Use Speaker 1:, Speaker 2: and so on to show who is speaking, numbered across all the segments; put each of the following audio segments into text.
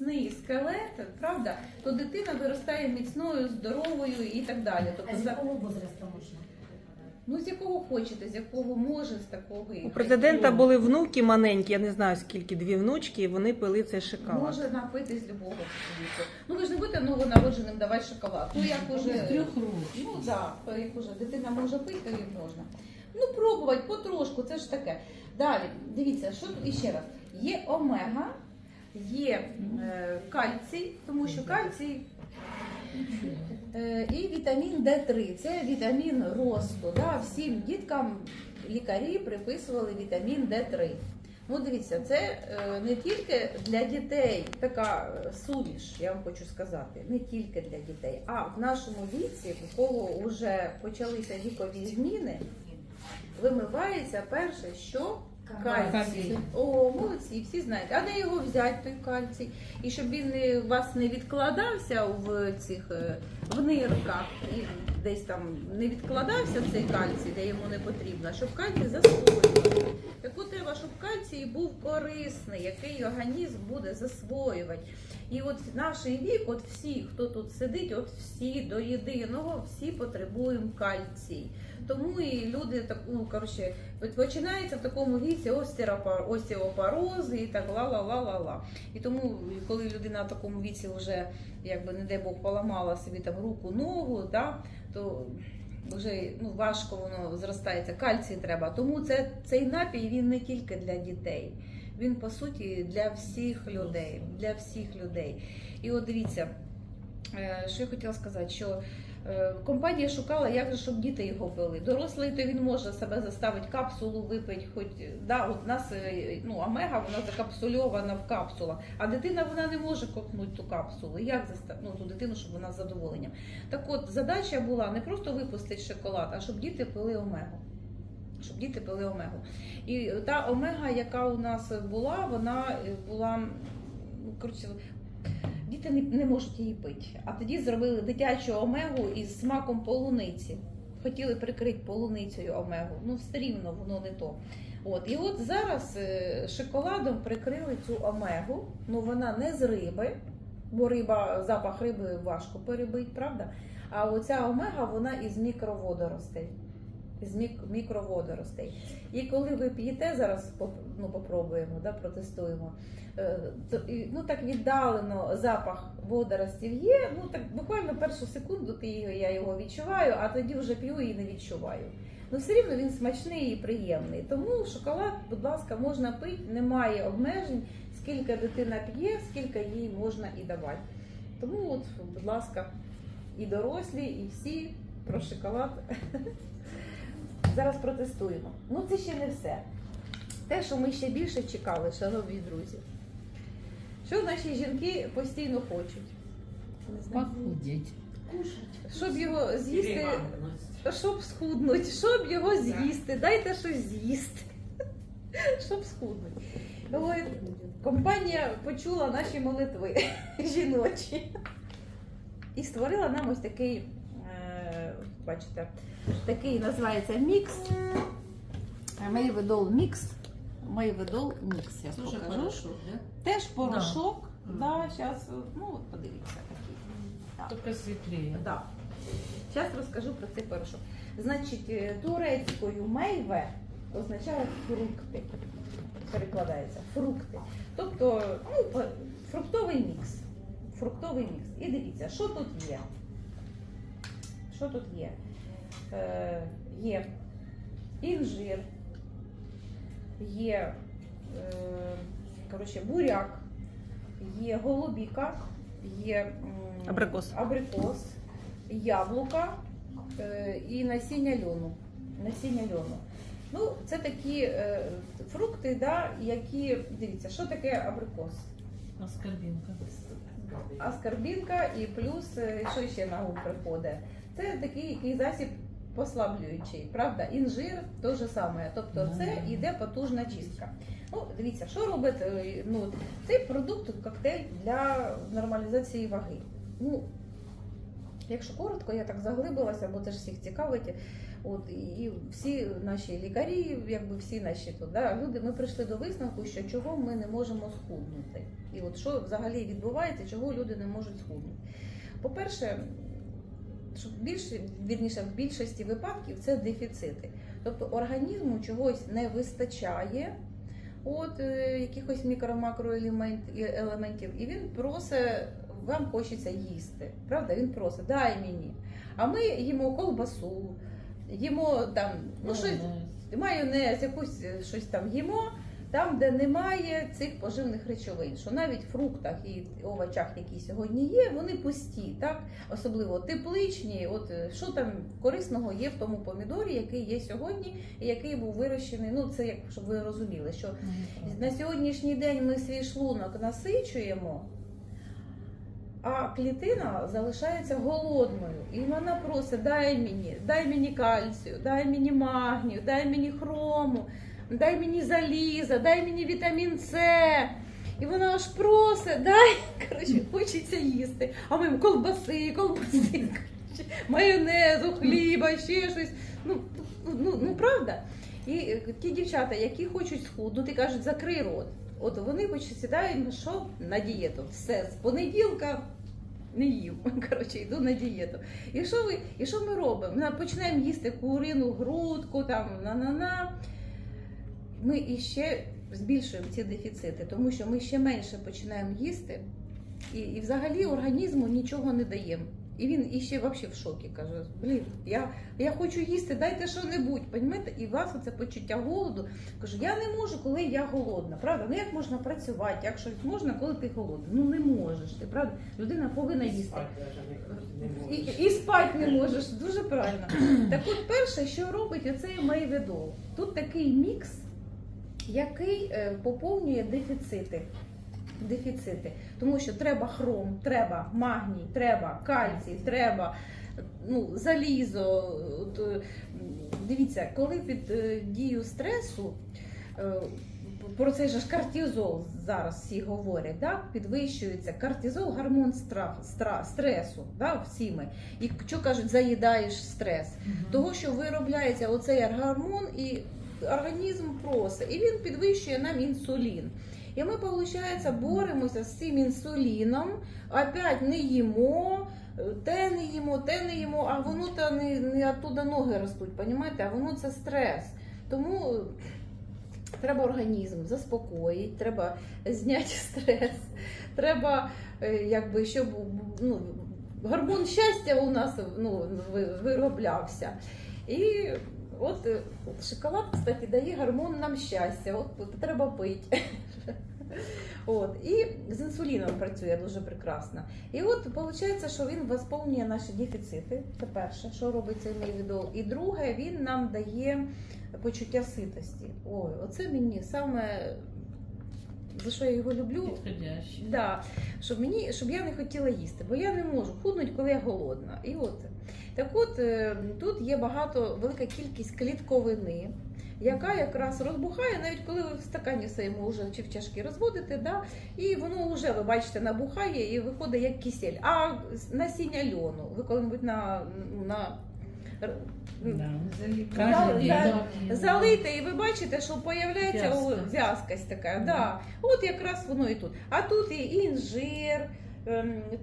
Speaker 1: міцний скелет, правда, то дитина виростає міцною, здоровою і так далі. Тобто
Speaker 2: А з
Speaker 1: за
Speaker 2: якого возраста можна?
Speaker 1: ну з якого хочете, з якого може, з такого і
Speaker 3: У президента були внуки маленькі, я не знаю скільки, дві внучки, і вони пили цей шоколад.
Speaker 1: може напити з любого віку. Ну ви ж не будете новонародженим давати шоколад. Ну як уже
Speaker 4: З трьох років.
Speaker 1: Ну так, як уже дитина може пити, і можна. Ну, пробувати потрошку, це ж таке. Далі, дивіться, що тут іще раз. Є омега, є е, кальцій, тому що кальцій е, і вітамін Д3. Це вітамін росту. Да? Всім діткам лікарі приписували вітамін Д3. Ну, дивіться, це е, не тільки для дітей така суміш, я вам хочу сказати, не тільки для дітей, а в нашому віці, у кого вже почалися вікові зміни, вимивається перше, що кальцій.
Speaker 4: Кальцій.
Speaker 1: О, молодці, всі знають. А де його взяти, той кальцій? І щоб він не, у вас не відкладався в цих е, в нирках і десь там не відкладався цей кальцій, де йому не потрібно, щоб кальцій засвоювати. От треба, щоб кальцій був корисний, який організм буде засвоювати. І от наш вік, от всі, хто тут сидить, от всі до єдиного, всі потребуємо кальцій. Тому і люди так, ну коротше, починається в такому віці остеопор- остеопороз і так ла-ла-ла-ла-ла. І тому, коли людина в такому віці вже, якби не дай Бог, поламала собі там руку, ногу, да, то вже ну, важко воно зростається, кальцій треба. Тому це, цей напій він не тільки для дітей. Він по суті для всіх людей. Для всіх людей. І от дивіться, е, що я хотіла сказати, що компанія шукала, як же, щоб діти його пили. Дорослий то він може себе заставити капсулу випити, хоч да, от нас е, ну, омега, вона закапсульована в капсулах, а дитина вона не може ковтнути ту капсулу. Як заста... ну, ту дитину, щоб вона з задоволенням. Так от задача була не просто випустити шоколад, а щоб діти пили омегу. Щоб діти пили омегу. І та омега, яка у нас була, вона е, була ну, коротше, діти не, не можуть її пити. А тоді зробили дитячу омегу із смаком полуниці. Хотіли прикрити полуницею омегу. Ну, все рівно воно не то. От. І от зараз е, шоколадом прикрили цю омегу. Ну вона не з риби, бо риба, запах риби важко перебити, правда? А оця омега вона із мікроводоростей. З мік- мікроводоростей. І коли ви п'єте, зараз ну, попробуємо, да, протестуємо. е, То, ну так віддалено запах водоростів є. Ну так буквально першу секунду я його відчуваю, а тоді вже п'ю і не відчуваю. Ну все рівно він смачний і приємний. Тому шоколад, будь ласка, можна пити, немає обмежень, скільки дитина п'є, скільки їй можна і давати. Тому, от, будь ласка, і дорослі, і всі про шоколад. Зараз протестуємо. Ну це ще не все. Те, що ми ще більше чекали, шановні друзі. Що наші жінки постійно хочуть?
Speaker 4: Похудеть.
Speaker 2: Кушать.
Speaker 1: Щоб його з'їсти, щоб схуднути, щоб його з'їсти, дайте щось з'їсти. Щоб схуднути. Ой, компанія почула наші молитви жіночі і створила нам ось такий, е, бачите, такий називається мікс. Мейведол мікс. Мейведол мікс, я
Speaker 4: Тоже
Speaker 1: покажу.
Speaker 4: хорошо, да?
Speaker 1: Теж порошок.
Speaker 4: Да.
Speaker 1: Да. зараз, ну от подивіться такий. Так.
Speaker 4: Только светлее.
Speaker 1: Да. Зараз розкажу про цей порошок. Значить, е, турецькою мейве означає фрукти. Перекладається фрукти. Тобто ну, фруктовий мікс. Фруктовий мікс. І дивіться, що тут є. Що тут є? Е, є інжир, є е, коротше, буряк, є голубіка, є
Speaker 3: Абрикос.
Speaker 1: абрикос, яблука е, і насіння льону. Насіння льону. Ну, це такі е, фрукти, да, які. Дивіться, що таке абрикос?
Speaker 4: Аскорбинка.
Speaker 1: Аскорбінка і плюс, що ще на ум приходить? Це такий який засіб послаблюючий, правда? Інжир то же саме. Тобто це йде потужна чистка. Ну, дивіться, що робить е, ну, цей продукт коктейль для нормалізації ваги. Ну, Якщо коротко, я так заглибилася, бо це ж всіх цікавить. От і всі наші лікарі, якби всі наші тут, да, люди, ми прийшли до висновку, що чого ми не можемо схуднути. І от що взагалі відбувається, чого люди не можуть схуднути. По-перше, що більше, вірніше, в більшості випадків це дефіцити. Тобто організму чогось не вистачає, от е, якихось мікро-макроелементів, і він просить, вам хочеться їсти. Правда? Він просить, дай мені. А ми їмо колбасу, їмо там, ну щось майонез, якусь е, щось там їмо, там, де немає цих поживних речовин, що навіть в фруктах і овочах, які сьогодні є, вони пусті, так? особливо тепличні. От е, що там корисного є в тому помідорі, який є сьогодні, і який був вирощений. Ну це як щоб ви розуміли, що на сьогоднішній день ми свій шлунок насичуємо. А клітина залишається голодною, і вона просить: дай мені, дай мені кальцію, дай мені магнію, дай мені хрому, дай мені заліза, дай мені вітамін С. І вона аж просить, дай, коротше, хочеться їсти. А ми колбаси, колбаси, майонезу, хліба, ще щось. Ну, ну, ну правда? І е, ті дівчата, які хочуть схуднути, кажуть, закрий рот. От вони почали сідають на що? На дієту. Все, з понеділка не їм. Коротше, йду на дієту. І що, ви, і що ми робимо? Ми починаємо їсти курину, грудку, там на-на-на. Ми іще збільшуємо ці дефіцити, тому що ми ще менше починаємо їсти, і, і взагалі організму нічого не даємо. І він іще взагалі в шокі каже: Блін, я, я хочу їсти, дайте що-небудь. Понімаєте? І у вас оце почуття голоду. Кажу, я не можу, коли я голодна. Правда? Ну як можна працювати? Як щось можна, коли ти голодний? Ну не можеш. Ти правда? Людина повинна їсти. І, і спати не можеш. Дуже правильно. Так от перше, що робить оцей мейведол? Тут такий мікс, який е, поповнює дефіцити. Дефіцити. Тому що треба хром, треба магній, треба кальцій, треба ну, залізо. Е, Дивіться, коли під е, дією стресу. Про цей же ж кортизол зараз всі говорять, да? підвищується кортизол, гормон стра, стра, стресу, да? всі ми. І що кажуть, заїдаєш стрес. Того, що виробляється оцей гормон, і організм просить, і він підвищує нам інсулін. І ми, виходить, боремося з цим інсуліном, опять не їмо, те не їмо, те не їмо, а воно то не, не оттуда ноги ростуть, понімаєте? А воно це стрес. Тому треба організм заспокоїти, треба зняти стрес, треба, е, якби, щоб ну, гормон щастя у нас ну, вироблявся. І от е, шоколад, кстати, дає гормон нам щастя. От, от треба пити. От. І з інсуліном працює дуже прекрасно. І от виходить, що він восповнює наші дефіцити. Це перше, що робить цей мельвідол. І друге, він нам дає почуття ситості. Ой, оце мені саме за що я його люблю. Да, щоб мені, щоб я не хотіла їсти, бо я не можу худнути, коли я голодна. І от так, от е, тут є багато велика кількість клітковини, яка якраз розбухає, навіть коли ви в стакані своєму вже чи в чашки розводите, да, і воно вже ви бачите набухає і виходить як кисель. А насіння льону, ви коли-небудь на, на
Speaker 4: Да.
Speaker 1: Зали-
Speaker 4: Кожен день.
Speaker 1: за- залите, і ви бачите, що появляється
Speaker 4: В'язкость.
Speaker 1: в'язкость така.
Speaker 4: Мгм.
Speaker 1: Да. От якраз воно і тут. А тут і інжир,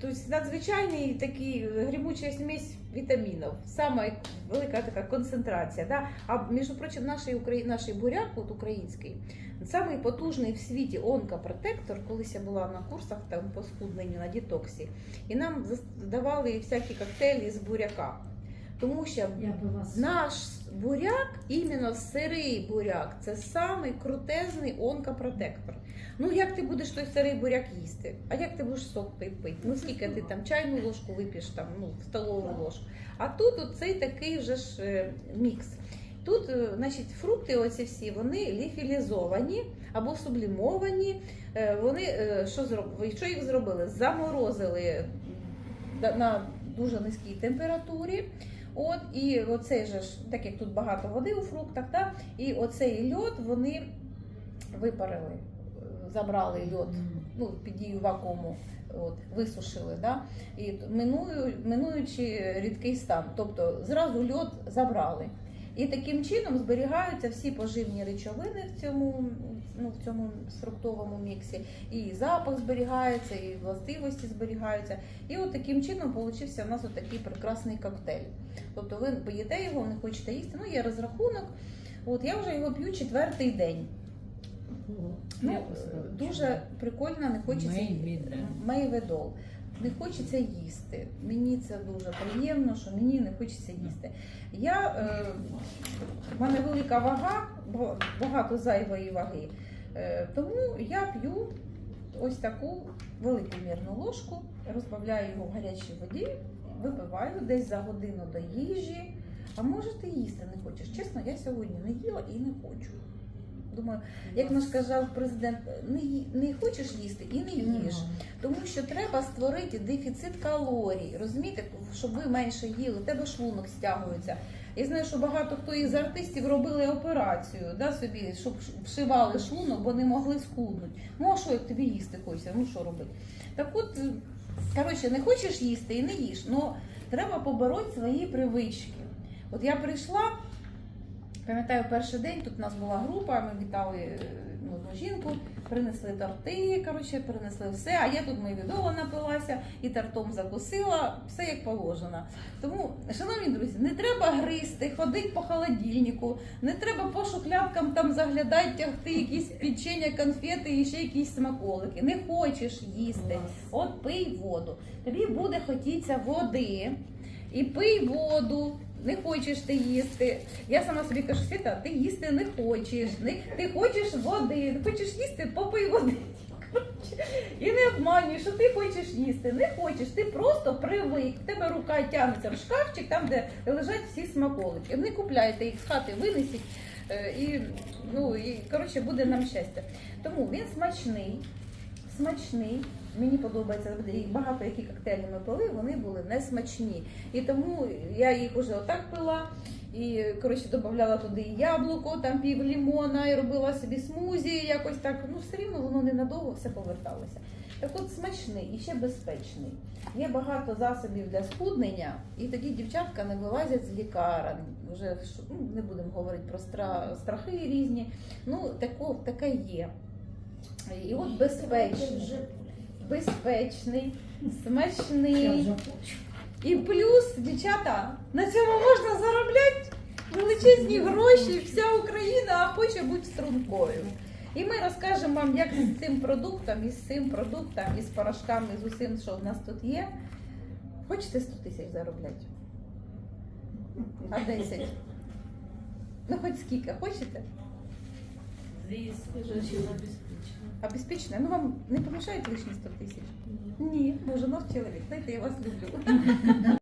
Speaker 1: тобто надзвичайний такий грибуча смесь вітамінів, сама велика така концентрація. Да? А між прочим, наш, Украї... наш буряк, от український, самий потужний в світі онкопротектор, колись я була на курсах там по схудненню на дітоксі, і нам давали всякі коктейлі з буряка. Тому що наш буряк, іменно сирий буряк, це самий крутезний онкопротектор. Ну як ти будеш той сирий буряк їсти? А як ти будеш сок пити? Ну скільки ти там чайну ложку вип'єш, там, ну, столову ложку. А тут оцей такий вже ж е, мікс. Тут, е, значить, фрукти оці всі, вони ліфілізовані або сублімовані. Е, Вони що зробили? Що їх зробили? Заморозили на дуже низькій температурі. От і оцей же ж, так як тут багато води у фруктах, да, і оцей льод вони випарили, забрали льод ну, під дію вакууму от, висушили, да? і миную, минуючи рідкий стан. Тобто зразу льод забрали. І таким чином зберігаються всі поживні речовини в цьому, ну, в цьому фруктовому міксі, і запах зберігається, і властивості зберігаються. І от таким чином получився у нас такий прекрасний коктейль. Тобто ви поїте його, не хочете їсти. Ну, є розрахунок. От я вже його п'ю четвертий день. Ну, дуже прикольно, не хочеться Мейведол. Не хочеться їсти. Мені це дуже приємно, що мені не хочеться їсти. Я, е, в мене велика вага, багато зайвої ваги. Е, тому я п'ю ось таку велику мірну ложку, розбавляю його в гарячій воді, випиваю десь за годину до їжі. А може ти їсти не хочеш? Чесно, я сьогодні не їла і не хочу. Думаю, як наш казав президент, не, не хочеш їсти і не їж. Тому що треба створити дефіцит калорій. Розумієте, щоб ви менше їли, у тебе шлунок стягується. Я знаю, що багато хто із артистів робили операцію, да, собі, щоб вшивали шлунок, бо не могли схуднути. Ну а що як тобі їсти хочеться? Ну що робити? Так от, коротше, не хочеш їсти і не їж. Ну треба побороти свої привички. От я прийшла. Пам'ятаю, перший день тут у нас була група, ми вітали е, ну, одну жінку, принесли торти, коротше, принесли все, а я тут мейвідола напилася і тортом закусила, все як положено. Тому, шановні друзі, не треба гризти, ходити по холодильнику, не треба по шухлядкам там заглядати, тягти якісь печення, конфети і ще якісь смаколики. Не хочеш їсти, от пий воду. Тобі буде хотітися води і пий воду. Не хочеш ти їсти. Я сама собі кажу, Світа, ти їсти не хочеш. Не, ти хочеш води, хочеш їсти, попий води. І не обманюй, що ти хочеш їсти. Не хочеш, ти просто привик. Тебе рука тягнеться в шкафчик, там, де лежать всі смаколики. Не купляйте їх з хати, винесіть. е, І, ну, і коротше, буде нам щастя. Тому він смачний, смачний. Мені подобається і багато які коктейлі ми пили, вони були не смачні. І тому я їх уже отак пила. І коротше додавала туди і яблуко, там пів лімона, і робила собі смузі, якось так. Ну все рівно воно ненадовго все поверталося. Так от смачний і ще безпечний. Є багато засобів для схуднення, і тоді дівчатка не вилазять з лікарень. Вже ну, не будемо говорити про стра- страхи різні. Ну тако, таке є. І от безпечний безпечний, смачний. І плюс, дівчата, на цьому можна заробляти величезні гроші. Вся Україна хоче бути стрункою. І ми розкажемо вам, як з цим продуктом, із цим продуктом, із порошками, з усім, що в нас тут є. Хочете 100 тисяч заробляти? А 10? Ну, хоч скільки, хочете?
Speaker 4: Звісно, що забезпечено.
Speaker 1: Обеспечено? Ну вам не помішають лишні 100 тисяч? Ні, боже, наш чоловік, знаєте, я вас люблю.